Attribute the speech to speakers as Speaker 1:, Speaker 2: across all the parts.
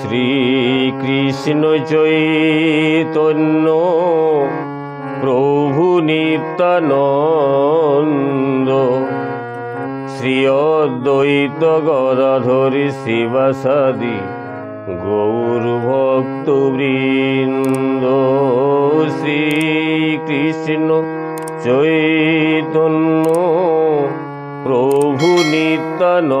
Speaker 1: শ্রীকৃষ্ণ চৈতন্য প্রভু নিত্যানন্দ। শ্রী অদ্বৈত গদাধরী শিবাসাদি গৌর শ্রীকৃষ্ণ চৈতন্য প্রভু নিত্যানন্দ।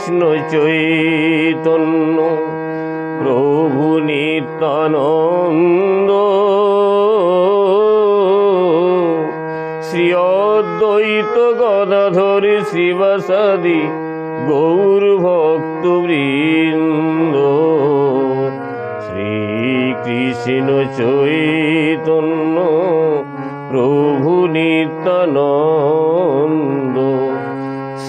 Speaker 1: শ্রীকৃষ্ণ চৈতন্য, প্রভু নিত্যানন্দ। শ্রী অদ্বৈত গদাধর শিবাসাদি গৌর ভক্ত বৃন্দ শ্রীকৃষ্ণ চৈতন্য, প্রভু নিত্যানন্দ।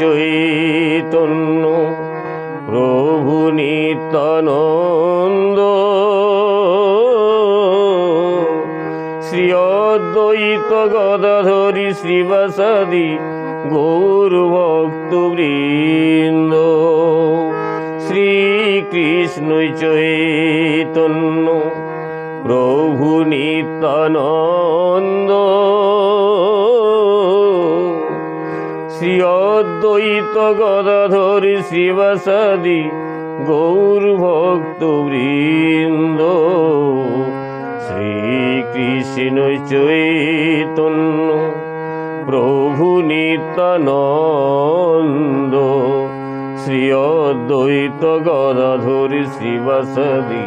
Speaker 1: চৈতন্য প্রভু নিত্যানন্দ। শ্রী অদ্বৈত গদাধরী শ্রীবাসাদি গৌর ভক্ত বৃন্দ শ্রীকৃষ্ণ চৈতন্য প্রভু নিত্যানন্দ। অদ্বৈত গদাধর শিবাসাদি, গৌর ভক্ত বৃন্দ। শ্রীকৃষ্ণ চৈতন্য, প্রভু নিত্যানন্দ। শ্রী অদ্বৈত গদাধর শিবাসাদি,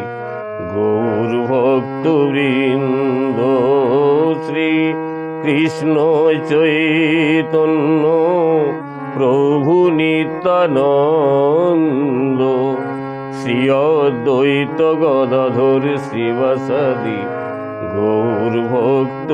Speaker 1: গৌর ভক্ত বৃন্দ। শ্রী কৃষ্ণ চৈতন্য প্রভু নিত্যানন্দ শ্রী দ্বৈত গদাধর শ্রীবাসাদি গৌর ভক্তবৃন্দ